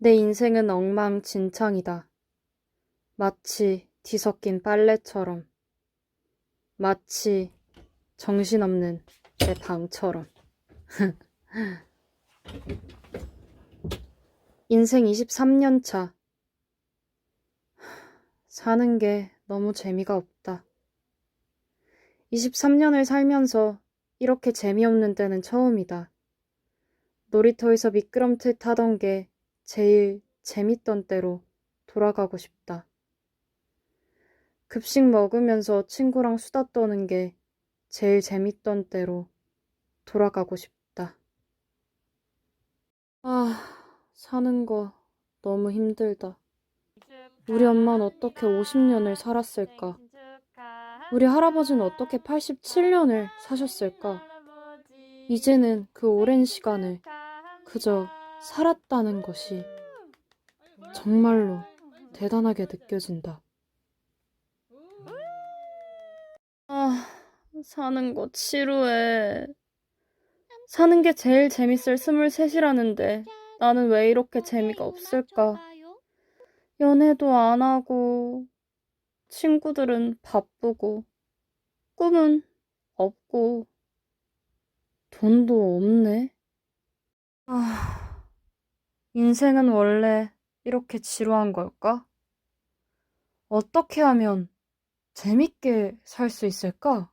내 인생은 엉망진창이다. 마치 뒤섞인 빨래처럼. 마치 정신없는 내 방처럼. 인생 23년 차. 사는 게 너무 재미가 없다. 23년을 살면서 이렇게 재미없는 때는 처음이다. 놀이터에서 미끄럼틀 타던 게 제일 재밌던 때로 돌아가고 싶다. 급식 먹으면서 친구랑 수다 떠는 게 제일 재밌던 때로 돌아가고 싶다. 아, 사는 거 너무 힘들다. 우리 엄마는 어떻게 50년을 살았을까? 우리 할아버지는 어떻게 87년을 사셨을까? 이제는 그 오랜 시간을 그저 살았다는 것이 정말로 대단하게 느껴진다. 아, 사는 거 지루해. 사는 게 제일 재밌을 스물셋이라는데 나는 왜 이렇게 재미가 없을까? 연애도 안 하고, 친구들은 바쁘고, 꿈은 없고, 돈도 없네. 아, 인생은 원래 이렇게 지루한 걸까? 어떻게 하면 재밌게 살 수 있을까?